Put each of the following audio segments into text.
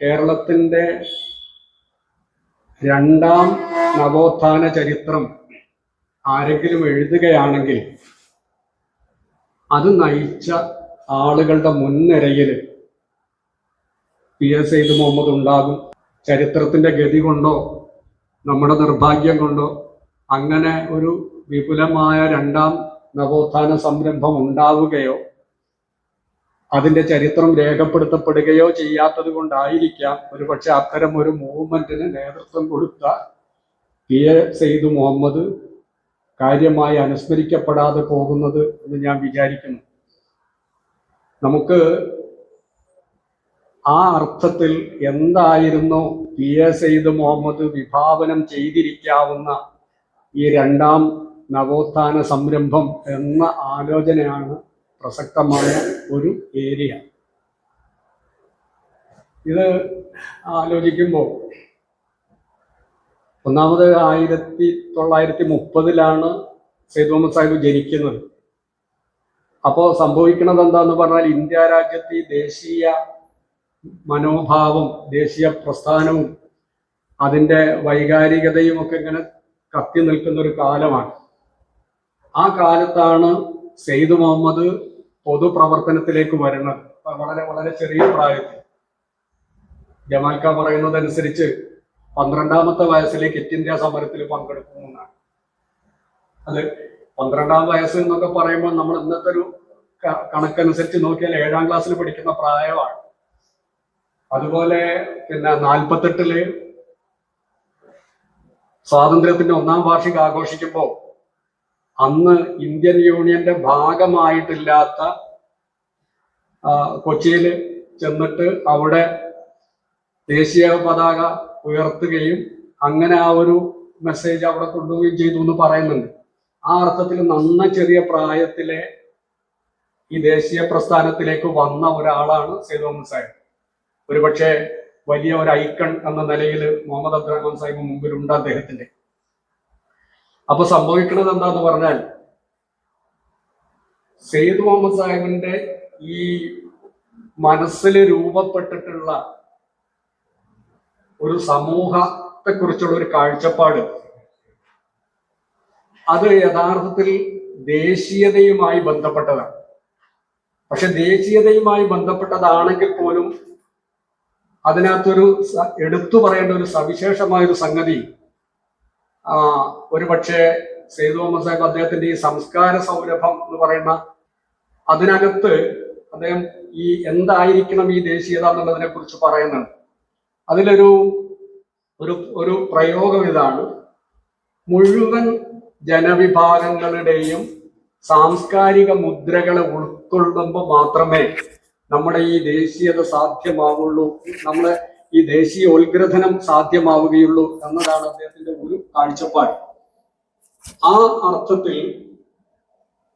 കേരളത്തിന്റെ രണ്ടാം നവോത്ഥാന ചരിത്രം ആരെങ്കിലും എഴുതുകയാണെങ്കിൽ അത് നയിച്ച ആളുകളുടെ മുൻനിരയിൽ പി എസ് സെയ്ദ് മുഹമ്മദ് ഉണ്ടാകും. ചരിത്രത്തിന്റെ ഗതി കൊണ്ടോ നമ്മുടെ നിർഭാഗ്യം കൊണ്ടോ അങ്ങനെ ഒരു വിപുലമായ രണ്ടാം നവോത്ഥാന സംരംഭം ഉണ്ടാവുകയോ അതിന്റെ ചരിത്രം രേഖപ്പെടുത്തപ്പെടുകയോ ചെയ്യാത്തത് കൊണ്ടായിരിക്കാം ഒരുപക്ഷെ അത്തരം ഒരു മൂവ്മെന്റിന് നേതൃത്വം കൊടുത്ത പി എ സെയ്ദ് മുഹമ്മദ് കാര്യമായി അനുസ്മരിക്കപ്പെടാതെ പോകുന്നത് എന്ന് ഞാൻ വിചാരിക്കുന്നു. നമുക്ക് ആ അർത്ഥത്തിൽ എന്തായിരുന്നു പി എ സെയ്ദ് മുഹമ്മദ് വിഭാവനം ചെയ്തിരിക്കാവുന്ന ഈ രണ്ടാം നവോത്ഥാന സംരംഭം എന്ന ആലോചനയാണ് പ്രസക്തമായ ഒരു ഏരിയ. ഇത് ആലോചിക്കുമ്പോൾ ഒന്നാമത് ആയിരത്തി തൊള്ളായിരത്തി മുപ്പതിലാണ് സെയ്ദ് മുഹമ്മദ് സാഹിബ് ജനിക്കുന്നത്. അപ്പോൾ സംഭവിക്കുന്നത് എന്താന്ന് പറഞ്ഞാൽ ഇന്ത്യ രാജ്യത്ത് ദേശീയ മനോഭാവം ദേശീയ പ്രസ്ഥാനവും അതിന്റെ വൈകാരികതയും ഒക്കെ ഇങ്ങനെ കത്തി നിൽക്കുന്ന ഒരു കാലമാണ്. ആ കാലത്താണ് സെയ്ദ് മുഹമ്മദ് പൊതുപ്രവർത്തനത്തിലേക്ക് വരുന്നത് വളരെ വളരെ ചെറിയ പ്രായത്തിൽ. ജമാൽക്ക പറയുന്നതനുസരിച്ച് പന്ത്രണ്ടാമത്തെ വയസ്സിലേക്ക് ഇന്ത്യ സമരത്തിൽ പങ്കെടുക്കുമെന്നാണ് അത് പന്ത്രണ്ടാം വയസ്സ് എന്നൊക്കെ പറയുമ്പോൾ നമ്മൾ ഇന്നത്തെ ഒരു കണക്കനുസരിച്ച് നോക്കിയാൽ ഏഴാം ക്ലാസ്സിൽ പഠിക്കുന്ന പ്രായമാണ്. അതുപോലെ പിന്നെ നാൽപ്പത്തെട്ടിൽ സ്വാതന്ത്ര്യത്തിന്റെ ഒന്നാം വാർഷികം ആഘോഷിക്കുമ്പോൾ അന്ന് ഇന്ത്യൻ യൂണിയന്റെ ഭാഗമായിട്ടില്ലാത്ത കൊച്ചിയിൽ ചെന്നിട്ട് അവിടെ ദേശീയ പതാക ഉയർത്തുകയും അങ്ങനെ ആ ഒരു മെസ്സേജ് അവിടെ കൊണ്ടുപോവുകയും ചെയ്തു എന്ന് പറയുന്നുണ്ട്. ആ അർത്ഥത്തിൽ നന്ന ചെറിയ പ്രായത്തിലെ ഈ ദേശീയ പ്രസ്ഥാനത്തിലേക്ക് വന്ന ഒരാളാണ് മുഹമ്മദ് സാഹിബ്. ഒരുപക്ഷെ വലിയ ഒരു ഐക്കൺ എന്ന നിലയിൽ മുഹമ്മദ് അബ്ദുറഹ്മാൻ സാഹിബ് മുമ്പിലുണ്ട് അദ്ദേഹത്തിന്റെ. അപ്പൊ സംഭവിക്കുന്നത് എന്താന്ന് പറഞ്ഞാൽ സെയ്ദ് മുഹമ്മദ് സാഹിബിന്റെ ഈ മനസ്സിൽ രൂപപ്പെട്ടിട്ടുള്ള ഒരു സമൂഹത്തെ കുറിച്ചുള്ള ഒരു കാഴ്ചപ്പാട്. അത് യഥാർത്ഥത്തിൽ ദേശീയതയുമായി ബന്ധപ്പെട്ടതാണ്. പക്ഷെ ദേശീയതയുമായി ബന്ധപ്പെട്ടതാണെങ്കിൽ പോലും അതിനകത്തൊരു എടുത്തു പറയേണ്ട ഒരു സവിശേഷമായ ഒരു സംഗതി ഒരു പക്ഷേ സെയ്ദ് മുഹമ്മദ് സാഹിബ് അദ്ദേഹത്തിന്റെ ഈ സംസ്കാര സൗരഭം എന്ന് പറയുന്ന അതിനകത്ത് അദ്ദേഹം ഈ എന്തായിരിക്കണം ഈ ദേശീയത എന്നുള്ളതിനെ കുറിച്ച് പറയുന്നുണ്ട്. അതിലൊരു ഒരു ഒരു പ്രയോഗം ഇതാണ്. മുഴുവൻ ജനവിഭാഗങ്ങളുടെയും സാംസ്കാരിക മുദ്രകളെ ഉൾക്കൊള്ളുമ്പോൾ മാത്രമേ നമ്മുടെ ഈ ദേശീയത സാധ്യമാവുള്ളൂ നമ്മളെ ഈ ദേശീയ ഉത്ഗ്രഥനം സാധ്യമാവുകയുള്ളൂ എന്നതാണ് അദ്ദേഹത്തിന്റെ ഒരു കാഴ്ചപ്പാട്. ആ അർത്ഥത്തിൽ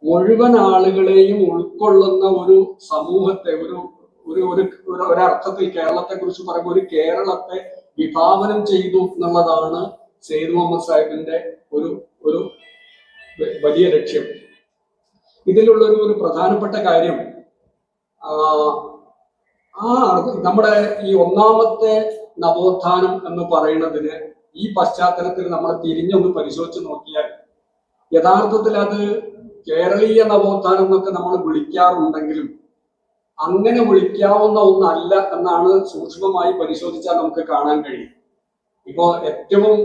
മുഴുവൻ ആളുകളെയും ഉൾക്കൊള്ളുന്ന ഒരു സമൂഹത്തെ ഒരു ഒരു ഒരു ഒരു- ഒരർത്ഥത്തിൽ കേരളത്തെ കുറിച്ച് പറയുമ്പോൾ ഒരു കേരളത്തെ വിഭാവനം ചെയ്തു എന്നുള്ളതാണ് സെയ്ദ് മുഹമ്മദ് സാഹിബിന്റെ ഒരു ഒരു വലിയ ലക്ഷ്യം. ഇതിലുള്ള ഒരു ഒരു പ്രധാനപ്പെട്ട കാര്യം ആ നമ്മുടെ ഈ ഒന്നാമത്തെ നവോത്ഥാനം എന്ന് പറയുന്നതിന് ഈ പശ്ചാത്തലത്തിൽ നമ്മൾ തിരിഞ്ഞൊന്ന് പരിശോധിച്ച് നോക്കിയാൽ യഥാർത്ഥത്തിൽ അത് കേരളീയ നവോത്ഥാനം എന്നൊക്കെ നമ്മൾ വിളിക്കാറുണ്ടെങ്കിലും അങ്ങനെ വിളിക്കാവുന്ന ഒന്നല്ല എന്നാണ് സൂക്ഷ്മമായി പരിശോധിച്ചാൽ നമുക്ക് കാണാൻ കഴിയും. ഇപ്പോ ഏറ്റവും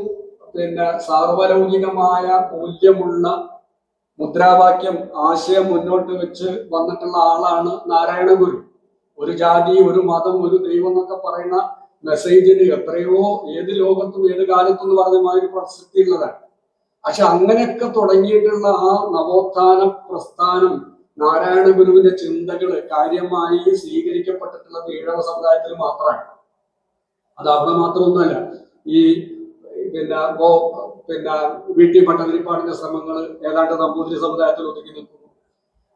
പിന്നെ സാർവലൗകികമായ മൂല്യമുള്ള മുദ്രാവാക്യം ആശയം മുന്നോട്ട് വെച്ച് വന്നിട്ടുള്ള ആളാണ് നാരായണ ഗുരു ഒരു ജാതി ഒരു മതം ഒരു ദൈവം എന്നൊക്കെ പറയുന്ന മെസ്സേജിന് എത്രയോ ഏത് ലോകത്തും ഏത് കാലത്തും എന്ന് പറഞ്ഞ മാതിരി പ്രസക്തി ഉള്ളതാണ് പക്ഷെ അങ്ങനെയൊക്കെ തുടങ്ങിയിട്ടുള്ള ആ നവോത്ഥാന പ്രസ്ഥാനം നാരായണ ഗുരുവിന്റെ ചിന്തകൾ കാര്യമായി സ്വീകരിക്കപ്പെട്ടിട്ടുള്ള ഈഴവ സമുദായത്തിൽ മാത്രമാണ്. അത് അവിടെ മാത്രമൊന്നുമല്ല. ഈ പിന്നെ ഗോ പിന്നെ വി ടി ഭട്ടതിരിപ്പാടിന്റെ ശ്രമങ്ങൾ ഏതാണ്ട് നമ്പൂതിരി സമുദായത്തിൽ ഒതുങ്ങി നിൽക്കുന്നു.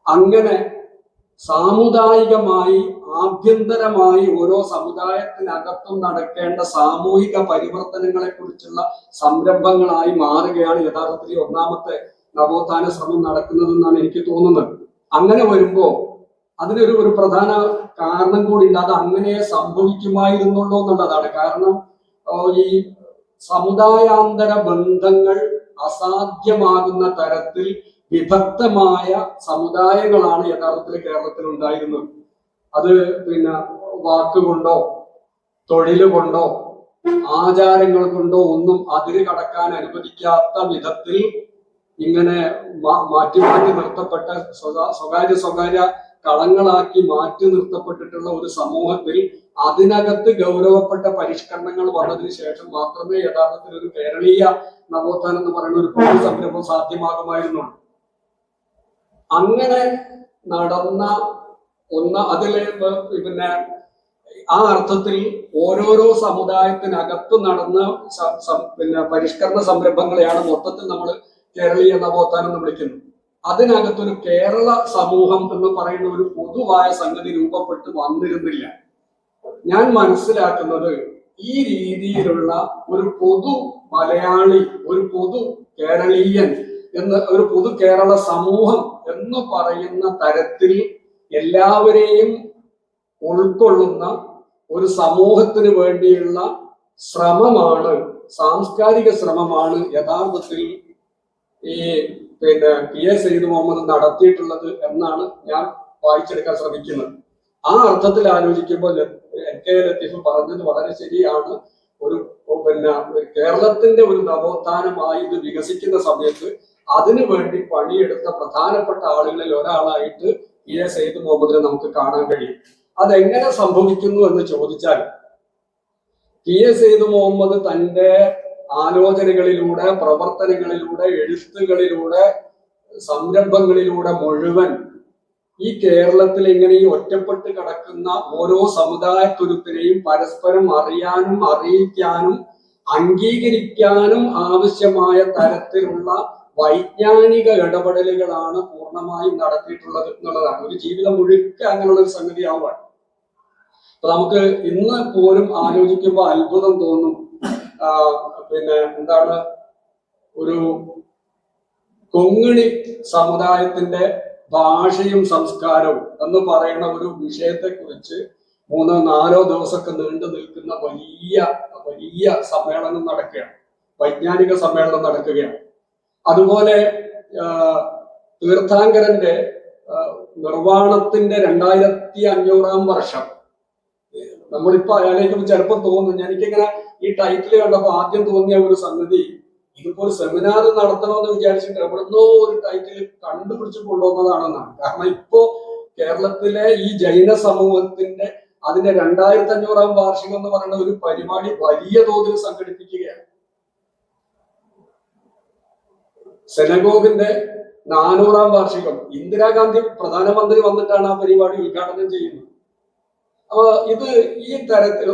അങ്ങനെ സാമുദായികമായി ആഭ്യന്തരമായി ഓരോ സമുദായത്തിനകത്തും നടക്കേണ്ട സാമൂഹിക പരിവർത്തനങ്ങളെ കുറിച്ചുള്ള സംരംഭങ്ങളായി മാറുകയാണ് യഥാർത്ഥത്തിൽ ഒന്നാമത്തെ നവോത്ഥാന ശ്രമം നടക്കുന്നതെന്നാണ് എനിക്ക് തോന്നുന്നത്. അങ്ങനെ വരുമ്പോ അതിനൊരു ഒരു പ്രധാന കാരണം കൂടി ഉണ്ട്. അത് അങ്ങനെ സംഭവിക്കുമായിരുന്നുള്ളൂ എന്നുള്ളതാണ്. കാരണം ഈ സമുദായാന്തര ബന്ധങ്ങൾ അസാധ്യമാകുന്ന തരത്തിൽ വിഭക്തമായ സമുദായങ്ങളാണ് യഥാർത്ഥത്തിൽ കേരളത്തിൽ ഉണ്ടായിരുന്നത്. അത് പിന്നെ വാക്കുകൊണ്ടോ തൊഴിൽ കൊണ്ടോ ആചാരങ്ങൾ കൊണ്ടോ ഒന്നും അതിര് കടക്കാൻ അനുവദിക്കാത്ത വിധത്തിൽ ഇങ്ങനെ മാറ്റി മാറ്റി നിർത്തപ്പെട്ട സ്വകാ- സ്വകാര്യ സ്വകാര്യ കളങ്ങളാക്കി മാറ്റി നിർത്തപ്പെട്ടിട്ടുള്ള ഒരു സമൂഹത്തിൽ അതിനകത്ത് ഗൗരവപ്പെട്ട പരിഷ്കരണങ്ങൾ വന്നതിന് ശേഷം മാത്രമേ യഥാർത്ഥത്തിൽ ഒരു കേരളീയ നവോത്ഥാനം എന്ന് പറയുന്ന ഒരു പൊതു സംരംഭം സാധ്യമാകുമായിരുന്നുള്ളൂ. അങ്ങനെ നടന്ന ഒന്ന് അതിൽ പിന്നെ ആ അർത്ഥത്തിൽ ഓരോരോ സമുദായത്തിനകത്ത് നടന്ന പിന്നെ പരിഷ്കരണ സംരംഭങ്ങളെയാണ് മൊത്തത്തിൽ നമ്മൾ കേരളീയ നവോത്ഥാനം എന്ന് വിളിക്കുന്നത്. അതിനകത്തൊരു കേരള സമൂഹം എന്ന് പറയുന്ന ഒരു പൊതുവായ സംഗതി രൂപപ്പെട്ട് വന്നിരുന്നില്ല. ഞാൻ മനസ്സിലാക്കുന്നത് ഈ രീതിയിലുള്ള ഒരു പൊതു മലയാളി ഒരു പൊതു കേരളീയൻ എന്ന് ഒരു പൊതു കേരള സമൂഹം എന്ന് പറയുന്ന തരത്തിൽ എല്ലാവരെയും ഉൾക്കൊള്ളുന്ന ഒരു സമൂഹത്തിന് വേണ്ടിയുള്ള ശ്രമമാണ് സാംസ്കാരിക ശ്രമമാണ് യഥാർത്ഥത്തിൽ ഈ പിന്നെ പി എ സയ്യിദ് മുഹമ്മദ് നടത്തിയിട്ടുള്ളത് എന്നാണ് ഞാൻ വായിച്ചെടുക്കാൻ ശ്രമിക്കുന്നത്. ആ അർത്ഥത്തിൽ ആലോചിക്കുമ്പോൾ എൻ കെ ലത്തീഫ് പറഞ്ഞത് വളരെ ശരിയാണ്. ഒരു പിന്നെ കേരളത്തിന്റെ ഒരു നവോത്ഥാനമായി ഇത് വികസിക്കുന്ന സമയത്ത് അതിനു വേണ്ടി പണിയെടുത്ത പ്രധാനപ്പെട്ട ആളുകളിൽ ഒരാളായിട്ട് പി എ സയ്യിദ് മുഹമ്മദിനെ നമുക്ക് കാണാൻ കഴിയും. അതെങ്ങനെ സംഭവിക്കുന്നു എന്ന് ചോദിച്ചാൽ പി എ സയ്യിദ് മുഹമ്മദ് തന്റെ ആലോചനകളിലൂടെ പ്രവർത്തനങ്ങളിലൂടെ എഴുത്തുകളിലൂടെ സംരംഭങ്ങളിലൂടെ മുഴുവൻ ഈ കേരളത്തിൽ ഇങ്ങനെ ഈ ഒറ്റപ്പെട്ട് കിടക്കുന്ന ഓരോ സമുദായത്തുരുത്തിനെയും പരസ്പരം അറിയാനും അറിയിക്കാനും അംഗീകരിക്കാനും ആവശ്യമായ തരത്തിലുള്ള വൈജ്ഞാനിക ഇടപെടലുകളാണ് പൂർണമായും നടത്തിയിട്ടുള്ളത് എന്നുള്ളതാണ്. ഒരു ജീവിതം മുഴുക്ക അങ്ങനെയുള്ള ഒരു സംഗതി ആവാണ് അപ്പൊ നമുക്ക് ഇന്ന് പോലും ആലോചിക്കുമ്പോൾ അത്ഭുതം തോന്നും. പിന്നെ എന്താണ്? ഒരു കൊങ്ങിണി സമുദായത്തിന്റെ ഭാഷയും സംസ്കാരവും എന്ന് പറയുന്ന ഒരു വിഷയത്തെ കുറിച്ച് മൂന്നോ നാലോ ദിവസമൊക്കെ നീണ്ടു നിൽക്കുന്ന വലിയ വലിയ സമ്മേളനം നടക്കുകയാണ്. വൈജ്ഞാനിക സമ്മേളനം നടക്കുകയാണ്. അതുപോലെ തീർത്ഥാങ്കരന്റെ നിർവാണത്തിന്റെ രണ്ടായിരത്തി അഞ്ഞൂറാം വർഷം. നമ്മളിപ്പോ അയാളെ കുറിച്ച് ചെറുപ്പം തോന്നുന്നു എനിക്കിങ്ങനെ ഈ ടൈറ്റിൽ കണ്ടപ്പോൾ ആദ്യം തോന്നിയ ഒരു സംഗതി ഇതിപ്പോ ഒരു സെമിനാർ നടത്തണമെന്ന് വിചാരിച്ചിട്ട് എവിടുന്നോ ഒരു ടൈറ്റിൽ കണ്ടുപിടിച്ച് കൊണ്ടുവന്നതാണെന്നാണ്. കാരണം ഇപ്പോ കേരളത്തിലെ ഈ ജൈന സമൂഹത്തിന്റെ അതിന്റെ രണ്ടായിരത്തി അഞ്ഞൂറാം വാർഷികം എന്ന് പറയുന്ന ഒരു പരിപാടി വലിയ തോതിൽ സംഘടിപ്പിക്കുകയാണ്. സെനഗോഗിന്റെ നാനൂറാം വാർഷികം ഇന്ദിരാഗാന്ധി പ്രധാനമന്ത്രി വന്നിട്ടാണ് ആ പരിപാടി ഉദ്ഘാടനം ചെയ്യുന്നത്. അപ്പൊ ഇത് ഈ തരത്തിൽ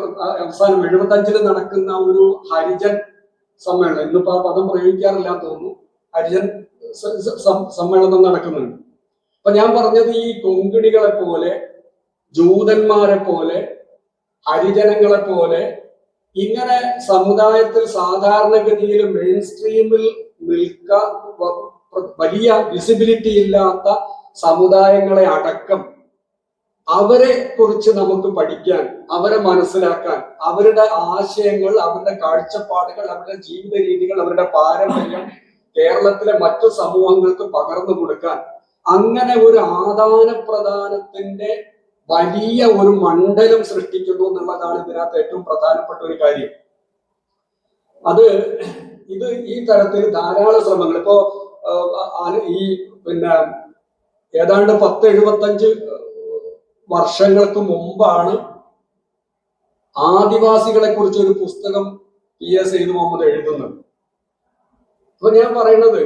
അവസാനം എഴുപത്തി അഞ്ചിൽ നടക്കുന്ന ഒരു ഹരിജൻ സമ്മേളനം ഇന്നിപ്പോ ആ പദം പ്രയോഗിക്കാറില്ല തോന്നുന്നു. ഹരിജൻ സമ്മേളനം നടക്കുന്നുണ്ട്. അപ്പൊ ഞാൻ പറഞ്ഞത് ഈ കൊങ്കിണികളെ പോലെ ജൂതന്മാരെ പോലെ ഹരിജനങ്ങളെ പോലെ ഇങ്ങനെ സമുദായത്തിൽ സാധാരണഗതിയിൽ മെയിൻ സ്ട്രീമിൽ നിൽക്കാൻ വലിയ വിസിബിലിറ്റി ഇല്ലാത്ത സമുദായങ്ങളെ അടക്കം അവരെ കുറിച്ച് നമുക്ക് പഠിക്കാൻ അവരെ മനസ്സിലാക്കാൻ അവരുടെ ആശയങ്ങൾ അവരുടെ കാഴ്ചപ്പാടുകൾ അവരുടെ ജീവിത രീതികൾ അവരുടെ പാരമ്പര്യം കേരളത്തിലെ മറ്റു സമൂഹങ്ങൾക്ക് പകർന്നു കൊടുക്കാൻ അങ്ങനെ ഒരു ആദാന പ്രദാനത്തിന്റെ വലിയ ഒരു മണ്ഡലം സൃഷ്ടിക്കുന്നു എന്നുള്ളതാണ് ഇതിനകത്ത് ഏറ്റവും പ്രധാനപ്പെട്ട ഒരു കാര്യം. അത് ഇത് ഈ തരത്തിൽ ധാരാളം ശ്രമങ്ങൾ. ഇപ്പോ ഈ പിന്നെ ഏതാണ്ട് പത്ത് എഴുപത്തഞ്ച് വർഷങ്ങൾക്ക് മുമ്പാണ് ആദിവാസികളെ കുറിച്ച് ഒരു പുസ്തകം പി എസ് സെയ്ദ് മുഹമ്മദ് എഴുതുന്നത്. അപ്പൊ ഞാൻ പറയുന്നത്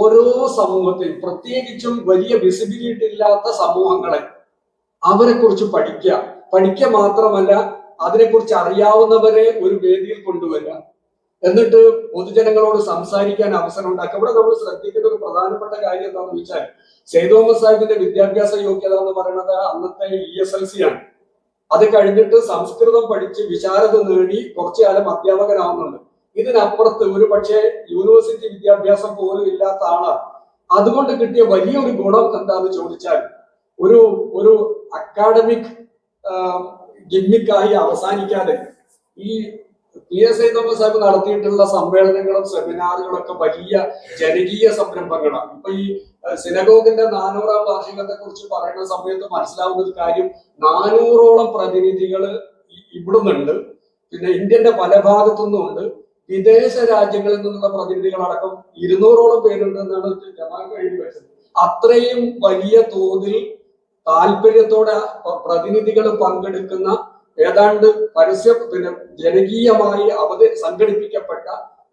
ഓരോ സമൂഹത്തെയും പ്രത്യേകിച്ചും വലിയ വിസിബിലിറ്റി ഇല്ലാത്ത സമൂഹങ്ങളെ അവരെ കുറിച്ച് പഠിക്കുക. പഠിക്കുക മാത്രമല്ല അതിനെക്കുറിച്ച് അറിയാവുന്നവരെ ഒരു വേദിയിൽ കൊണ്ടുവരിക. എന്നിട്ട് പൊതുജനങ്ങളോട് സംസാരിക്കാൻ അവസരം ഉണ്ടാക്കുക. ഇവിടെ നമ്മൾ ശ്രദ്ധിക്കേണ്ട ഒരു പ്രധാനപ്പെട്ട കാര്യം എന്താണെന്ന് വെച്ചാൽ സെയ്ദ് മുഹമ്മദ് സാഹിബിന്റെ വിദ്യാഭ്യാസ യോഗ്യത എന്ന് പറയുന്നത് അന്നത്തെ ഇ എസ് എൽ സി ആണ്. അത് കഴിഞ്ഞിട്ട് സംസ്കൃതം പഠിച്ച് വിശാലത നേടി കുറച്ചു കാലം അധ്യാപകനാവുന്നുണ്ട്. ഇതിനപ്പുറത്ത് ഒരു പക്ഷേ യൂണിവേഴ്സിറ്റി വിദ്യാഭ്യാസം പോലും ഇല്ലാത്ത ആളാണ്. അതുകൊണ്ട് കിട്ടിയ വലിയൊരു ഗുണം എന്താന്ന് ചോദിച്ചാൽ ഒരു ഒരു അക്കാഡമിക് ഗിമ്മിക്കായി അവസാനിക്കാതെ ഈ P S I Thomas Sahib നടത്തിയിട്ടുള്ള സമ്മേളനങ്ങളും സെമിനാറുകളും ഒക്കെ വലിയ ജനകീയ സംരംഭങ്ങളാണ്. ഇപ്പൊ ഈ സിനഗോഗിന്റെ നാനൂറാം വാർഷികത്തെ കുറിച്ച് പറയുന്ന സമയത്ത് മനസ്സിലാവുന്ന ഒരു കാര്യം നാനൂറോളം പ്രതിനിധികൾ ഇവിടുന്നുണ്ട്. പിന്നെ ഇന്ത്യന്റെ പല ഭാഗത്തുനിന്നും ഉണ്ട്. വിദേശ രാജ്യങ്ങളിൽ നിന്നുള്ള പ്രതിനിധികളടക്കം ഇരുന്നൂറോളം പേരുണ്ട് എന്നാണ് കഴിഞ്ഞു വെച്ചത്. അത്രയും വലിയ തോതിൽ താല്പര്യത്തോടെ പ്രതിനിധികൾ പങ്കെടുക്കുന്ന ഏതാണ്ട് പരസ്യ പിന്നെ ജനകീയമായി അവത സംഘടിപ്പിക്കപ്പെട്ട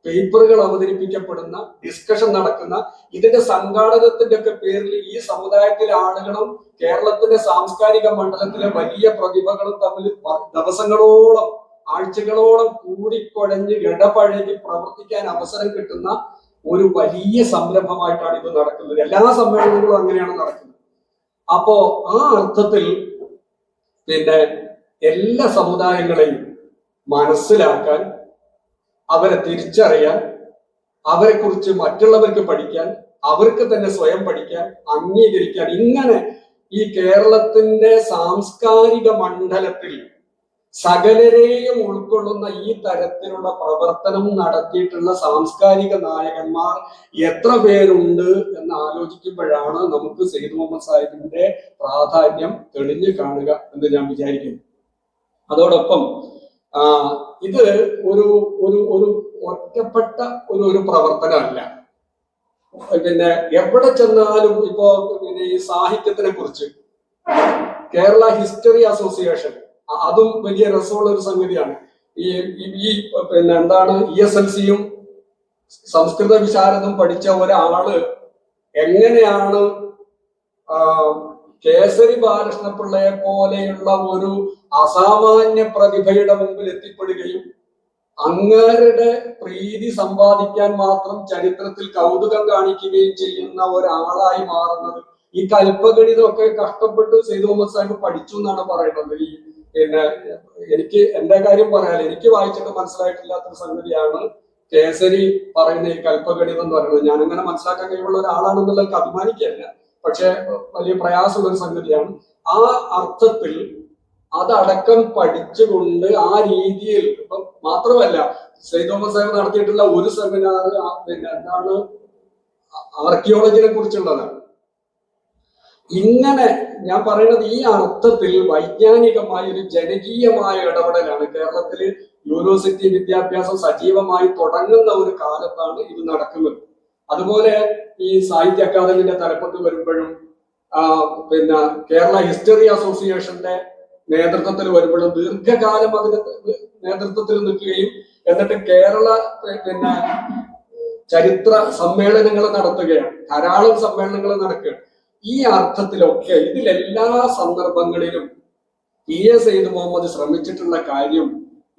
പേപ്പറുകൾ അവതരിപ്പിക്കപ്പെടുന്ന ഡിസ്കഷൻ നടക്കുന്ന ഇതിന്റെ സംഘാടകത്തിന്റെ ഒക്കെ പേരിൽ ഈ സമുദായത്തിലെ ആളുകളും കേരളത്തിന്റെ സാംസ്കാരിക മണ്ഡലത്തിലെ വലിയ പ്രതിഭകളും തമ്മിൽ ദിവസങ്ങളോളം ആഴ്ചകളോളം കൂടിക്കൊഴഞ്ഞ് ഇടപഴകി പ്രവർത്തിക്കാൻ അവസരം കിട്ടുന്ന ഒരു വലിയ സംരംഭമായിട്ടാണ് ഇത് നടക്കുന്നത്. എല്ലാ സമ്മേളനങ്ങളും അങ്ങനെയാണ് നടക്കുന്നത്. അപ്പോ ആ അർത്ഥത്തിൽ പിന്നെ എല്ലാ സമുദായങ്ങളെയും മനസ്സിലാക്കാൻ അവരെ തിരിച്ചറിയാൻ അവരെ കുറിച്ച് മറ്റുള്ളവർക്ക് പഠിക്കാൻ അവർക്ക് തന്നെ സ്വയം പഠിക്കാൻ അംഗീകരിക്കാൻ ഇങ്ങനെ ഈ കേരളത്തിന്റെ സാംസ്കാരിക മണ്ഡലത്തിൽ സകലരെയും ഉൾക്കൊള്ളുന്ന ഈ തരത്തിലുള്ള പ്രവർത്തനം നടത്തിയിട്ടുള്ള സാംസ്കാരിക നായകന്മാർ എത്ര പേരുണ്ട് എന്ന് ആലോചിക്കുമ്പോഴാണ് നമുക്ക് സെയ്ദ് മുഹമ്മദ് സാഹിബിന്റെ പ്രാധാന്യം തെളിഞ്ഞു കാണുക എന്ന് ഞാൻ വിചാരിക്കുന്നു. അതോടൊപ്പം ഇത് ഒരു ഒരു ഒരു ഒറ്റപ്പെട്ട ഒരു ഒരു പ്രവർത്തനമല്ല. പിന്നെ എവിടെ ചെന്നാലും ഇപ്പോ പിന്നെ ഈ സാഹിത്യത്തിനെ കുറിച്ച് കേരള ഹിസ്റ്ററി അസോസിയേഷൻ അതും വലിയ രസമുള്ള ഒരു സംഗതിയാണ്. ഈ ഈ- പിന്നെ എന്താണ് ഇ എസ് എൽ സിയും സംസ്കൃത വിശാരദും പഠിച്ച ഒരാൾ എങ്ങനെയാണ് കേസരി ബാലകൃഷ്ണപിള്ളയെ പോലെയുള്ള ഒരു അസാമാന്യ പ്രതിഭയുടെ മുമ്പിൽ എത്തിപ്പെടുകയും അങ്ങേരുടെ പ്രീതി സമ്പാദിക്കാൻ മാത്രം ചരിത്രത്തിൽ കൗതുകം കാണിക്കുകയും ചെയ്യുന്ന ഒരാളായി മാറുന്നത് ഈ കൽപ്പഗണിതമൊക്കെ കഷ്ടപ്പെട്ട് സെയ്ദ് മുഹമ്മദ് സാഹിബ് പഠിച്ചു എന്നാണ് പറയുന്നത്. ഈ പിന്നെ എനിക്ക് എന്റെ കാര്യം പറയാൻ എനിക്ക് വായിച്ചിട്ട് മനസ്സിലായിട്ടില്ലാത്തൊരു സംഗതിയാണ് കേസരി പറയുന്ന ഈ കൽപ്പഗണിതം എന്ന് പറയുന്നത്. ഞാൻ അങ്ങനെ മനസ്സിലാക്കാൻ കഴിവുള്ള ഒരാളാണെന്നുള്ള അഭിമാനിക്കുകയല്ല. പക്ഷെ വലിയ പ്രയാസമുള്ള ഒരു സംഗതിയാണ്. ആ അർത്ഥത്തിൽ അതടക്കം പഠിച്ചുകൊണ്ട് ആ രീതിയിൽ ഇപ്പം മാത്രമല്ല ശ്രീ തോമസ് സാഹിബ് നടത്തിയിട്ടുള്ള ഒരു സെമിനാർ പിന്നെ എന്താണ് ആർക്കിയോളജിനെ കുറിച്ചുള്ളതാണ്. ഇങ്ങനെ ഞാൻ പറയുന്നത് ഈ അർത്ഥത്തിൽ വൈജ്ഞാനികമായ ഒരു ജനകീയമായ ഇടപെടലാണ്. കേരളത്തിൽ യൂണിവേഴ്സിറ്റി വിദ്യാഭ്യാസം സജീവമായി തുടങ്ങുന്ന ഒരു കാലത്താണ് ഇത് നടക്കുന്നത്. അതുപോലെ ഈ സാഹിത്യ അക്കാദമിന്റെ തലപ്പത്ത് വരുമ്പോഴും പിന്നെ കേരള ഹിസ്റ്ററി അസോസിയേഷന്റെ നേതൃത്വത്തിൽ വരുമ്പോഴും ദീർഘകാലം അതിന് നേതൃത്വത്തിൽ നിൽക്കുകയും എന്നിട്ട് കേരള പിന്നെ ചരിത്ര സമ്മേളനങ്ങൾ നടത്തുകയാണ്. ധാരാളം സമ്മേളനങ്ങൾ നടക്കുകയാണ്. ഈ അർത്ഥത്തിലൊക്കെ ഇതിലെല്ലാ സന്ദർഭങ്ങളിലും പി എ സെയ്ദ് മുഹമ്മദ് ശ്രമിച്ചിട്ടുള്ള കാര്യം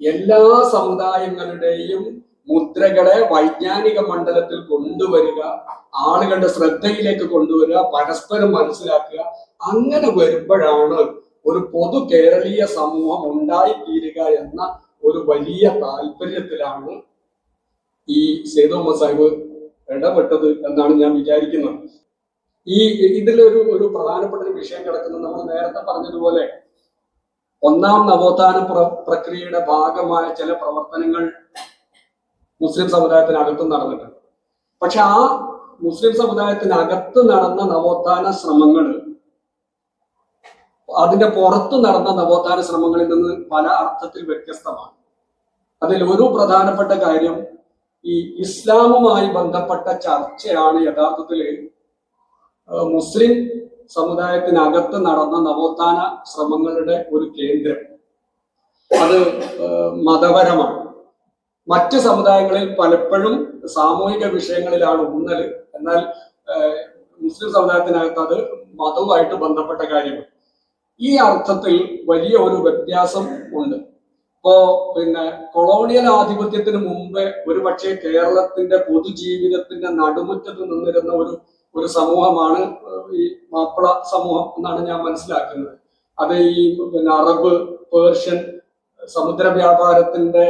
എല്ലാ സമുദായങ്ങളുടെയും മുദ്രകളെ വൈജ്ഞാനിക മണ്ഡലത്തിൽ കൊണ്ടുവരിക ആളുകളുടെ ശ്രദ്ധയിലേക്ക് കൊണ്ടുവരിക പരസ്പരം മനസ്സിലാക്കുക അങ്ങനെ വരുമ്പോഴാണ് ഒരു പൊതു കേരളീയ സമൂഹം ഉണ്ടായിത്തീരുക എന്ന ഒരു വലിയ താല്പര്യത്തിലാണ് ഈ സേതു മുഹമ്മദ് സാഹിബ് ഇടപെട്ടത് എന്നാണ് ഞാൻ വിചാരിക്കുന്നത്. ഈ ഇതിലൊരു ഒരു പ്രധാനപ്പെട്ട ഒരു വിഷയം കിടക്കുന്നത് നമ്മൾ നേരത്തെ പറഞ്ഞതുപോലെ ഒന്നാം നവോത്ഥാന പ്ര- പ്രക്രിയയുടെ ഭാഗമായ ചില പ്രവർത്തനങ്ങൾ മുസ്ലിം സമുദായത്തിനകത്തും നടന്നിട്ടുണ്ട്. പക്ഷെ ആ മുസ്ലിം സമുദായത്തിനകത്ത് നടന്ന നവോത്ഥാന ശ്രമങ്ങൾ അതിന്റെ പുറത്ത് നടന്ന നവോത്ഥാന ശ്രമങ്ങളിൽ നിന്ന് പല അർത്ഥത്തിൽ വ്യത്യസ്തമാണ്. അതിൽ ഒരു പ്രധാനപ്പെട്ട കാര്യം ഈ ഇസ്ലാമുമായി ബന്ധപ്പെട്ട ചർച്ചയാണ് യഥാർത്ഥത്തിൽ മുസ്ലിം സമുദായത്തിനകത്ത് നടന്ന നവോത്ഥാന ശ്രമങ്ങളുടെ ഒരു കേന്ദ്രം. അത് മതപരമാണ്. മറ്റ് സമുദായങ്ങളിൽ പലപ്പോഴും സാമൂഹിക വിഷയങ്ങളിലാണ് ഊന്നൽ എന്നാൽ മുസ്ലിം സമുദായത്തിനകത്ത് അത് മതവുമായിട്ട് ബന്ധപ്പെട്ട കാര്യമാണ്. ഈ അർത്ഥത്തിൽ വലിയ ഒരു വ്യത്യാസം ഉണ്ട്. ഇപ്പോ പിന്നെ കൊളോണിയൽ ആധിപത്യത്തിന് മുമ്പ് ഒരുപക്ഷെ കേരളത്തിന്റെ പൊതുജീവിതത്തിന്റെ നടുമുറ്റത്ത് നിന്നിരുന്ന ഒരു ഒരു സമൂഹമാണ് ഈ മാപ്പിള സമൂഹം എന്നാണ് ഞാൻ മനസ്സിലാക്കുന്നത്. അത് ഈ പിന്നെ അറബ് പേർഷ്യൻ സമുദ്ര വ്യാപാരത്തിന്റെ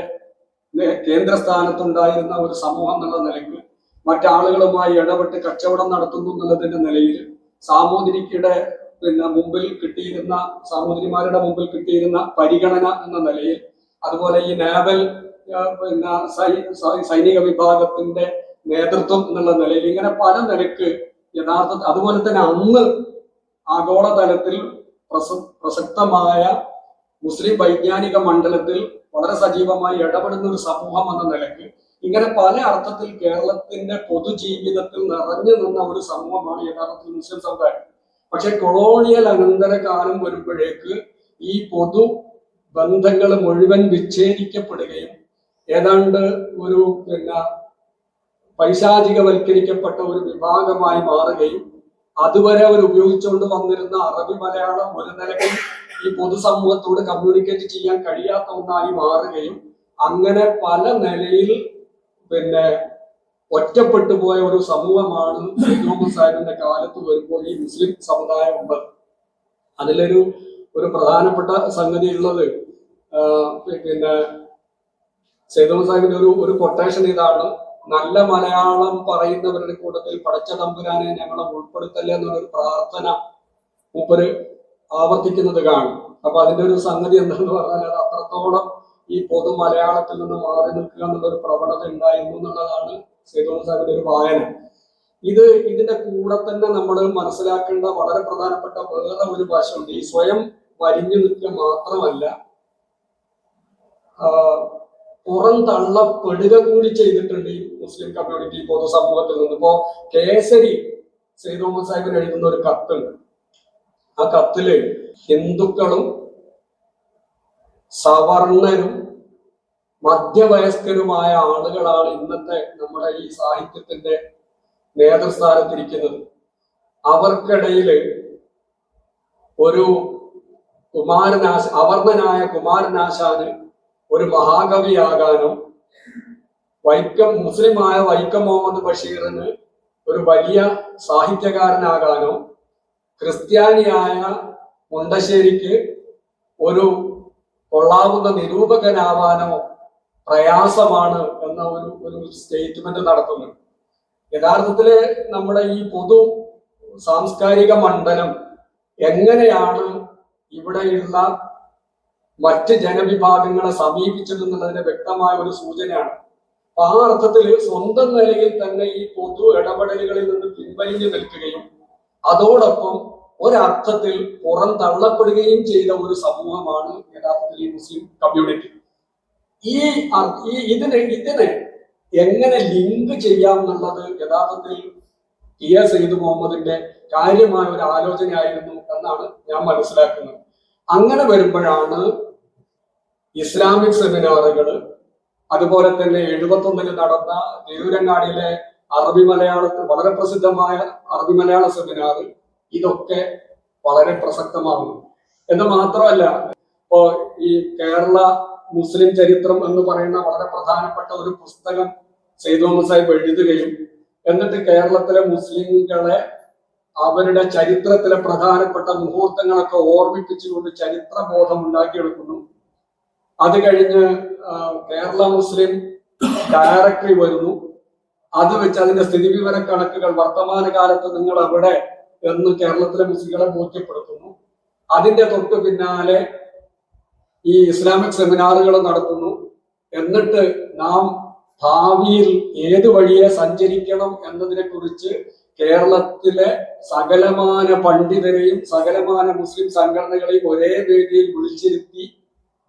കേന്ദ്ര കേന്ദ്രസ്ഥാനത്തുണ്ടായിരുന്ന ഒരു സമൂഹം എന്നുള്ള നിലയ്ക്ക് മറ്റാളുകളുമായി ഇടപെട്ട് കച്ചവടം നടത്തുന്നു എന്നുള്ളതിന്റെ നിലയിൽ സാമൂതിരിക്കയുടെ പിന്നെ മുമ്പിൽ കിട്ടിയിരുന്ന സാമൂതിരിമാരുടെ മുമ്പിൽ കിട്ടിയിരുന്ന പരിഗണന എന്ന നിലയിൽ അതുപോലെ ഈ നേവൽ പിന്നെ സൈനിക വിഭാഗത്തിന്റെ നേതൃത്വം എന്നുള്ള നിലയിൽ ഇങ്ങനെ പല നിലയ്ക്ക് യഥാർത്ഥ അതുപോലെ തന്നെ അന്ന് ആഗോളതലത്തിൽ പ്രസ പ്രസക്തമായ മുസ്ലിം വൈജ്ഞാനിക മണ്ഡലത്തിൽ വളരെ സജീവമായി ഇടപെടുന്ന ഒരു സമൂഹം എന്ന നിലയ്ക്ക് ഇങ്ങനെ പല അർത്ഥത്തിൽ കേരളത്തിന്റെ പൊതുജീവിതത്തിൽ നിറഞ്ഞു നിന്ന ഒരു സമൂഹമാണ് യഥാർത്ഥത്തിൽ മുസ്ലിം സമുദായം. പക്ഷെ കൊളോണിയൽ അനന്തര കാലം വരുമ്പോഴേക്ക് ഈ പൊതു ബന്ധങ്ങൾ മുഴുവൻ വിച്ഛേദിക്കപ്പെടുകയും ഏതാണ്ട് ഒരു പിന്നെ പൈശാചികവൽക്കരിക്കപ്പെട്ട ഒരു വിഭാഗമായി മാറുകയും അതുവരെ അവർ ഉപയോഗിച്ചുകൊണ്ട് വന്നിരുന്ന അറബി മലയാളം ഒരു നിലയ്ക്ക് ഈ പൊതുസമൂഹത്തോട് കമ്മ്യൂണിക്കേറ്റ് ചെയ്യാൻ കഴിയാത്ത ഒന്നായി മാറുകയും അങ്ങനെ പല നിലയിൽ പിന്നെ ഒറ്റപ്പെട്ടു പോയ ഒരു സമൂഹമാണ് സാഹിബിന്റെ കാലത്ത് വരുമ്പോൾ ഈ മുസ്ലിം സമുദായം ഉണ്ട് അതിലൊരു ഒരു പ്രധാനപ്പെട്ട സംഗതി ഉള്ളത് പിന്നെ സൈദോ സാഹിബിന്റെ ഒരു ഒരു കൊട്ടേഷൻ ഇതാണ്. നല്ല മലയാളം പറയുന്നവരുടെ കൂട്ടത്തിൽ പടച്ച തമ്പുരാനെ ഞങ്ങളെ ഉൾപ്പെടുത്തല്ലേ എന്നുള്ളൊരു പ്രാർത്ഥന മൂപ്പര് ആവർത്തിക്കുന്നത് കാണും. അപ്പൊ അതിന്റെ ഒരു സംഗതി എന്താണെന്ന് പറഞ്ഞാൽ അത് അത്രത്തോളം ഈ പൊതു മലയാളത്തിൽ നിന്ന് മാറി നിൽക്കുക എന്നുള്ള ഒരു പ്രവണത ഉണ്ടായിരുന്നു എന്നുള്ളതാണ് സൈദോം സാഹിബിന്റെ ഒരു വായന. ഇത് ഇതിന്റെ കൂടെ തന്നെ നമ്മൾ മനസ്സിലാക്കേണ്ട വളരെ പ്രധാനപ്പെട്ട വേറെ ഒരു വശമുണ്ട്. ഈ സ്വയം വരിഞ്ഞു നിൽക്കുക മാത്രമല്ല ആഹ് പുറം തള്ളപ്പെടുക കൂടി ചെയ്തിട്ടുണ്ട് ഈ മുസ്ലിം കമ്മ്യൂണിറ്റി പൊതുസമൂഹത്തിൽ നിന്ന്. ഇപ്പോ കേസരി സെയ്ദ് മുഹമ്മദ് സാഹിബിന് എഴുതുന്ന ഒരു കത്തുണ്ട്. ആ കത്തിൽ ഹിന്ദുക്കളും സവർണരും മധ്യവയസ്കരുമായ ആളുകളാണ് ഇന്നത്തെ നമ്മുടെ ഈ സാഹിത്യത്തിന്റെ നേതൃസ്ഥാനത്തിരിക്കുന്നത്. അവർക്കിടയിൽ ഒരു കുമാരനാശ അവർണനായ കുമാരനാശാന് ഒരു മഹാകവിയാകാനോ വൈക്കം മുസ്ലിമായ വൈക്കം മുഹമ്മദ് ബഷീറിന് ഒരു വലിയ സാഹിത്യകാരനാകാനോ ക്രിസ്ത്യാനിയായ മുണ്ടശ്ശേരിക്ക് ഒരു കൊള്ളാവുന്ന നിരൂപകനാവാനോ പ്രയാസമാണ് എന്ന ഒരു ഒരു സ്റ്റേറ്റ്മെന്റ് നടത്തുന്നു. യഥാർത്ഥത്തിൽ നമ്മുടെ ഈ പൊതു സാംസ്കാരിക മണ്ഡലം എങ്ങനെയാണ് ഇവിടെയുള്ള മറ്റ് ജനവിഭാഗങ്ങളെ സമീപിച്ചത് എന്നുള്ളതിന്റെ വ്യക്തമായ ഒരു സൂചനയാണ്. ആ അർത്ഥത്തിൽ സ്വന്തം നിലയിൽ തന്നെ ഈ പൊതു ഇടപെടലുകളിൽ നിന്ന് പിൻവലിഞ്ഞു നിൽക്കുകയും അതോടൊപ്പം ഒരർത്ഥത്തിൽ പുറം തള്ളപ്പെടുകയും ചെയ്ത ഒരു സമൂഹമാണ് യഥാർത്ഥത്തിൽ ഈ മുസ്ലിം കമ്മ്യൂണിറ്റി ഈ ഇതിനെ ഇതിനെ എങ്ങനെ ലിങ്ക് ചെയ്യാം എന്നുള്ളത് യഥാർത്ഥത്തിൽ പി എസ് സെയ്ദ് മുഹമ്മദിന്റെ കാര്യമായ ഒരു ആലോചനയായിരുന്നു എന്നാണ് ഞാൻ മനസ്സിലാക്കുന്നത്. അങ്ങനെ വരുമ്പോഴാണ് ഇസ്ലാമിക് സെമിനാറുകൾ അതുപോലെ തന്നെ എഴുപത്തൊന്നിൽ നടന്ന തിരൂരങ്ങാടിയിലെ അറബി മലയാളത്തിൽ വളരെ പ്രസിദ്ധമായ അറബി മലയാള സെമിനാർ ഇതൊക്കെ വളരെ പ്രസക്തമാകുന്നു. എന്ന് മാത്രമല്ല ഇപ്പോ ഈ കേരള മുസ്ലിം ചരിത്രം എന്ന് പറയുന്ന വളരെ പ്രധാനപ്പെട്ട ഒരു പുസ്തകം സെയ്ദ് മുഹമ്മദ് സാഹിബ് എഴുതുകയും എന്നിട്ട് കേരളത്തിലെ മുസ്ലിങ്ങളെ അവരുടെ ചരിത്രത്തിലെ പ്രധാനപ്പെട്ട മുഹൂർത്തങ്ങളൊക്കെ ഓർമ്മിപ്പിച്ചുകൊണ്ട് ചരിത്ര ചരിത്രബോധം ഉണ്ടാക്കിയെടുക്കുന്നു അത് കഴിഞ്ഞ് കേരള മുസ്ലിം ഡയറക്ടറി വരുന്നു. അത് വെച്ച് അതിന്റെ സ്ഥിതിവിവര കണക്കുകൾ വർത്തമാനകാലത്ത് നിങ്ങൾ അവിടെ എന്ന് കേരളത്തിലെ മുസ്ലിങ്ങളെ ബോധ്യപ്പെടുത്തുന്നു. അതിന്റെ തൊട്ട് പിന്നാലെ ഈ ഇസ്ലാമിക് സെമിനാറുകൾ നടത്തുന്നു. എന്നിട്ട് നാം ഭാവിയിൽ ഏത് വഴിയെ സഞ്ചരിക്കണം എന്നതിനെ കുറിച്ച് കേരളത്തിലെ സകലമാന പണ്ഡിതരെയും സകലമാന മുസ്ലിം സംഘടനകളെയും ഒരേ വേദിയിൽ വിളിച്ചിരുത്തി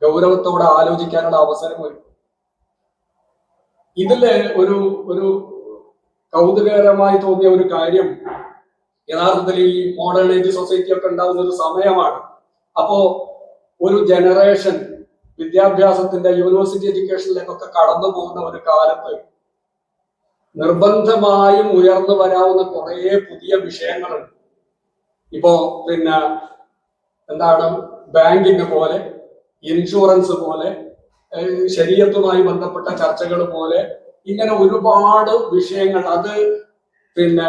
ഗൗരവത്തോടെ ആലോചിക്കാനുള്ള അവസരം വരും ഇതിൽ ഒരു ഒരു കൗതുകകരമായി തോന്നിയ ഒരു കാര്യം യഥാർത്ഥത്തിൽ ഈ മോഡേൺ ഏജ് സൊസൈറ്റി ഒക്കെ ഉണ്ടാകുന്ന ഒരു സമയമാണ്. അപ്പോ ഒരു ജനറേഷൻ വിദ്യാഭ്യാസത്തിന്റെ യൂണിവേഴ്സിറ്റി എഡ്യൂക്കേഷനിലേക്കൊക്കെ കടന്നു പോകുന്ന ഒരു കാലത്ത് നിർബന്ധമായും ഉയർന്നു വരാവുന്ന കുറേ പുതിയ വിഷയങ്ങളുണ്ട്. ഇപ്പോ പിന്നെ എന്താണ് ബാങ്കിങ് പോലെ ഇൻഷുറൻസ് പോലെ ശരീരത്തുമായി ബന്ധപ്പെട്ട ചർച്ചകൾ പോലെ ഇങ്ങനെ ഒരുപാട് വിഷയങ്ങൾ. അത് പിന്നെ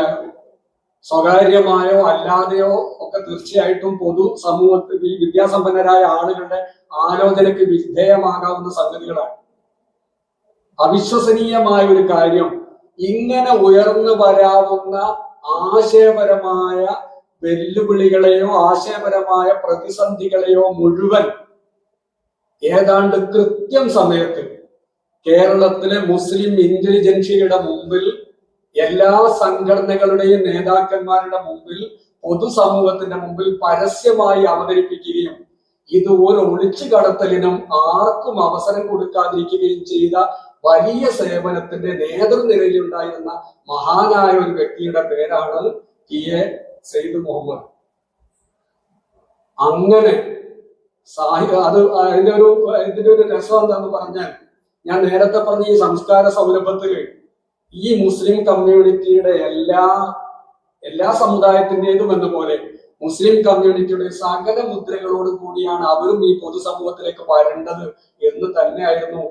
സ്വകാര്യമായോ അല്ലാതെയോ ഒക്കെ തീർച്ചയായിട്ടും പൊതു സമൂഹത്തിൽ ഈ വിദ്യാസമ്പന്നരായ ആളുകളുടെ ആലോചനയ്ക്ക് വിധേയമാകാവുന്ന സംഗതികളാണ്. അവിശ്വസനീയമായ ഒരു കാര്യം ഇങ്ങനെ ഉയർന്നു വരാവുന്ന ആശയപരമായ വെല്ലുവിളികളെയോ ആശയപരമായ പ്രതിസന്ധികളെയോ മുഴുവൻ ഏതാണ്ട് കൃത്യം സമയത്ത് കേരളത്തിലെ മുസ്ലിം ഇന്റലിജൻഷ്യയുടെ മുമ്പിൽ എല്ലാ സംഘടനകളുടെയും നേതാക്കന്മാരുടെ മുമ്പിൽ പൊതുസമൂഹത്തിന്റെ മുമ്പിൽ പരസ്യമായി അവതരിപ്പിക്കുകയും ഇത് ഒരു ഒളിച്ചു കടത്തലിനും ആർക്കും അവസരം കൊടുക്കാതിരിക്കുകയും ചെയ്ത വലിയ സേവനത്തിന്റെ നേതൃനിരയിലുണ്ടായിരുന്ന മഹാനായ ഒരു വ്യക്തിയുടെ പേരാണ് കി എ സെയ്ദ് മുഹമ്മദ്. അങ്ങനെ സാഹിത്യ അത് അതിന്റെ ഒരു ഇതിന്റെ ഒരു രസം എന്താന്ന് പറഞ്ഞാൽ ഞാൻ നേരത്തെ പറഞ്ഞ ഈ സംസ്കാര സൗരഭത്തിൽ ഈ മുസ്ലിം കമ്മ്യൂണിറ്റിയുടെ എല്ലാ എല്ലാ സമുദായത്തിന്റെതും എന്ന പോലെ മുസ്ലിം കമ്മ്യൂണിറ്റിയുടെ സകല മുദ്രകളോട് കൂടിയാണ് അവരും ഈ പൊതുസമൂഹത്തിലേക്ക് വരേണ്ടത് എന്ന് തന്നെയായിരുന്നു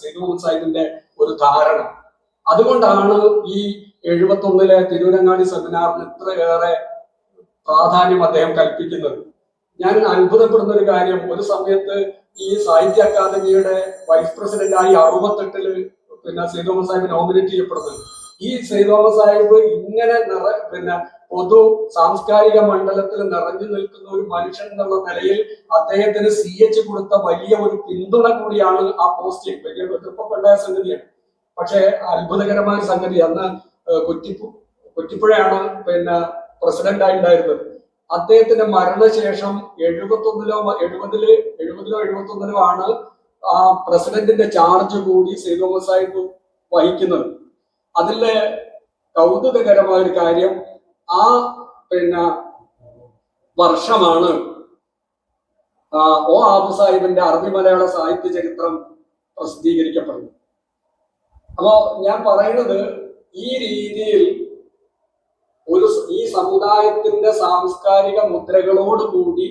സെയ്ദ് സാഹിബിന്റെ ഒരു ധാരണ. അതുകൊണ്ടാണ് ഈ എഴുപത്തി ഒന്നിലെ തിരൂരങ്ങാടി സെമിനാറിന് ഇത്രയേറെ പ്രാധാന്യം അദ്ദേഹം കൽപ്പിക്കുന്നത്. ഞാൻ അത്ഭുതപ്പെടുന്ന ഒരു കാര്യം. ഒരു സമയത്ത് ഈ സാഹിത്യ അക്കാദമിയുടെ വൈസ് പ്രസിഡന്റ് ആയി അറുപത്തെട്ടിൽ പിന്നെ സൈദോമ സാഹിബ് നോമിനേറ്റ് ചെയ്യപ്പെടുന്നത്. ഈ സൈദോമ സാഹിബ് ഇങ്ങനെ നിറ പിന്നെ പൊതു സാംസ്കാരിക മണ്ഡലത്തിൽ നിറഞ്ഞു നിൽക്കുന്ന ഒരു മനുഷ്യൻ എന്നുള്ള നിലയിൽ അദ്ദേഹത്തിന് സി എച്ച് കൊടുത്ത വലിയ ഒരു പിന്തുണ കൂടിയാണ് ആ പോസ്റ്റിംഗ് വലിയ എതിർപ്പുണ്ടായ സംഗതിയാണ്. പക്ഷേ അത്ഭുതകരമായ സംഗതി. അന്ന് കുറ്റിപ്പു കുറ്റിപ്പുഴയാണ് പിന്നെ പ്രസിഡന്റ് ആയിട്ടുണ്ടായിരുന്നത് അദ്ദേഹത്തിന്റെ മരണശേഷം എഴുപത്തൊന്നിലോ എഴുപതിൽ എഴുപതിലോ എഴുപത്തൊന്നിലോ ആണ് ആ പ്രസിഡന്റിന്റെ ചാർജ് കൂടി സൈദോമ സാഹിബ് വഹിക്കുന്നത്. അതിലെ കൗതുകകരമായ ഒരു കാര്യം ആ പിന്നെ വർഷമാണ് ഒ ആബു സാഹിബിന്റെ അറബി മലയാള സാഹിത്യ ചരിത്രം പ്രസിദ്ധീകരിക്കപ്പെടുന്നത്. അപ്പോ ഞാൻ പറയുന്നത് ഈ രീതിയിൽ സമുദായത്തിന്റെ സാംസ്കാരിക മുദ്രകളോട് കൂടി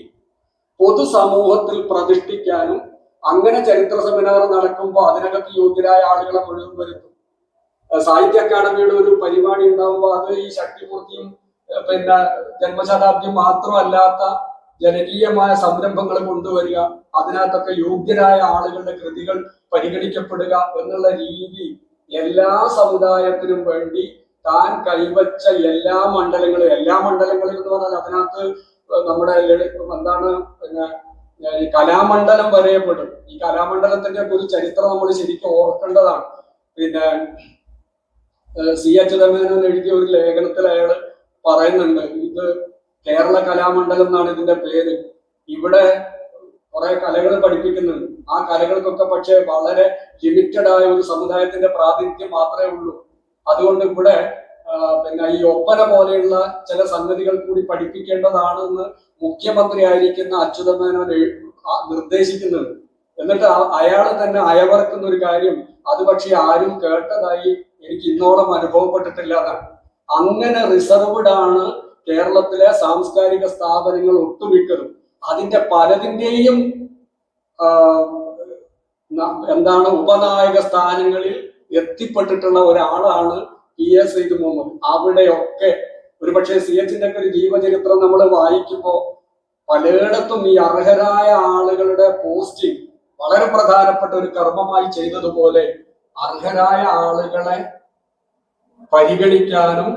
പൊതുസമൂഹത്തിൽ പ്രതിഷ്ഠിക്കാനും അങ്ങനെ ചരിത്ര സെമിനാർ നടക്കുമ്പോൾ അതിനകത്ത് യോഗ്യരായ ആളുകളെ മുഴുവൻ വരുത്തും. സാഹിത്യ അക്കാദമിയുടെ ഒരു പരിപാടി ഉണ്ടാകുമ്പോൾ അത് ഈ ശക്തിപൂർത്തിയും ഏഹ് പിന്നെ ജന്മശതാബ്ദിയും മാത്രമല്ലാത്ത ജനകീയമായ സംരംഭങ്ങൾ കൊണ്ടുവരിക അതിനകത്തൊക്കെ യോഗ്യരായ ആളുകളുടെ കൃതികൾ പരിഗണിക്കപ്പെടുക എന്നുള്ള രീതി എല്ലാ സമുദായത്തിനും വേണ്ടി താൻ കൈവച്ച എല്ലാ മണ്ഡലങ്ങളും എല്ലാ മണ്ഡലങ്ങളിൽ എന്ന് പറഞ്ഞാൽ അതിനകത്ത് നമ്മുടെ എന്താണ് പിന്നെ ഈ കലാമണ്ഡലം വരെയപ്പെടും ഈ കലാമണ്ഡലത്തിന്റെ ഒരു ചരിത്രം നമ്മൾ ശരിക്കും ഓർക്കേണ്ടതാണ്. പിന്നെ സി അച്യുതമേനോൻ എഴുതിയ ഒരു ലേഖനത്തിൽ അയാൾ പറയുന്നുണ്ട് ഇത് കേരള കലാമണ്ഡലം എന്നാണ് ഇതിന്റെ പേര്. ഇവിടെ കുറെ കലകൾ പഠിപ്പിക്കുന്നുണ്ട്. ആ കലകൾക്കൊക്കെ പക്ഷേ വളരെ ലിമിറ്റഡ് ആയ ഒരു സമുദായത്തിന്റെ പ്രാതിനിധ്യം മാത്രമേ ഉള്ളൂ. അതുകൊണ്ട് ഇവിടെ പിന്നെ ഈ ഒപ്പന പോലെയുള്ള ചില സംഗതികൾ കൂടി പഠിപ്പിക്കേണ്ടതാണ് എന്ന് മുഖ്യമന്ത്രി ആയിരിക്കുന്ന അച്യുതമേനോൻ മേനോൻ നിർദ്ദേശിക്കുന്നുണ്ട് എന്നിട്ട് അയാൾ തന്നെ അയവർക്കുന്ന ഒരു കാര്യം അത് പക്ഷെ ആരും കേട്ടതായി എനിക്ക് ഇന്നോളം അനുഭവപ്പെട്ടിട്ടില്ല എന്നാണ്. അങ്ങനെ റിസർവ്ഡ് ആണ് കേരളത്തിലെ സാംസ്കാരിക സ്ഥാപനങ്ങൾ ഒട്ടുമിക്കതും. അതിന്റെ പലതിന്റെയും എന്താണ് ഉപനായക സ്ഥാനങ്ങളിൽ എത്തിപ്പെട്ടിട്ടുള്ള ഒരാളാണ് ഇ എസ് സൈദ് മുഹമ്മദ് അവിടെയൊക്കെ ഒരുപക്ഷെ സി എച്ചിന്റെ ഒക്കെ ഒരു ജീവചരിത്രം നമ്മൾ വായിക്കുമ്പോൾ പലയിടത്തും ഈ അർഹരായ ആളുകളുടെ പോസ്റ്റിംഗ് വളരെ പ്രധാനപ്പെട്ട ഒരു കർമ്മമായി ചെയ്തതുപോലെ അർഹരായ ആളുകളെ പരിഗണിക്കാനും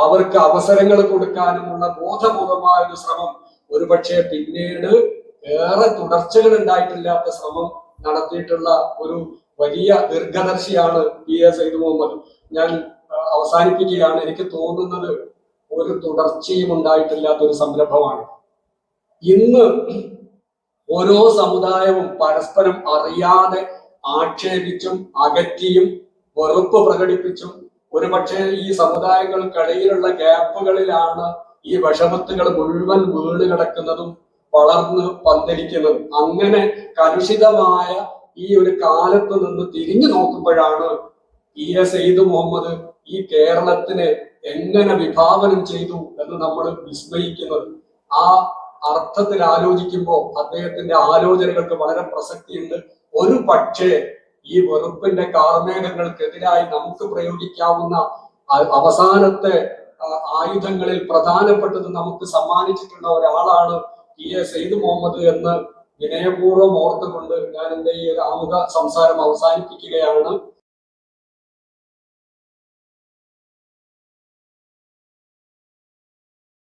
അവർക്ക് അവസരങ്ങൾ കൊടുക്കാനുമുള്ള ബോധപൂർവമായ ഒരു ശ്രമം ഒരുപക്ഷെ പിന്നീട് ഏറെ തുടർച്ചകൾ ഉണ്ടായിട്ടില്ലാത്ത ശ്രമം നടത്തിയിട്ടുള്ള ഒരു വലിയ ദീർഘദർശിയാണ് പി എ സൈദ് മുഹമ്മദ്. ഞാൻ അവസാനിപ്പിക്കുകയാണ്. എനിക്ക് തോന്നുന്നത് ഒരു തുടർച്ചയും ഉണ്ടായിട്ടില്ലാത്ത ഒരു സംരംഭമാണ്. ഇന്ന് ഓരോ സമുദായവും പരസ്പരം അറിയാതെ ആക്ഷേപിച്ചും അകറ്റിയും വെറുപ്പ് പ്രകടിപ്പിച്ചും ഒരുപക്ഷെ ഈ സമുദായങ്ങൾക്കിടയിലുള്ള ഗ്യാപ്പുകളിലാണ് ഈ വിഷമത്തുകൾ മുഴുവൻ വീണ് കിടക്കുന്നതും വളർന്ന് പന്തലിക്കുന്നതും അങ്ങനെ കലുഷിതമായ ഈ ഒരു കാലത്ത് നിന്ന് തിരിഞ്ഞു നോക്കുമ്പോഴാണ് പി എസ് സെയ്ദ് മുഹമ്മദ് ഈ കേരളത്തിനെ എങ്ങനെ വിഭാവനം ചെയ്തു എന്ന് നമ്മൾ വിസ്മയിക്കുന്നത്. ആ അർത്ഥത്തിൽ ആലോചിക്കുമ്പോൾ അദ്ദേഹത്തിന്റെ ആലോചനകൾക്ക് വളരെ പ്രസക്തിയുണ്ട്. ഒരു പക്ഷേ ഈ വെറുപ്പിന്റെ കാർമേഘങ്ങൾക്കെതിരായി നമുക്ക് പ്രയോഗിക്കാവുന്ന അവസാനത്തെ ആയുധങ്ങളിൽ പ്രധാനപ്പെട്ടത് നമുക്ക് സമ്മാനിച്ചിട്ടുള്ള ഒരാളാണ് ഇ എ സെയ്ദ് മുഹമ്മദ് എന്ന് വിനയപൂർവം ഓർത്തുകൊണ്ട് ഞാൻ എന്റെ ഈ ഒരു ആമുഖ സംസാരം അവസാനിപ്പിക്കുകയാണ്.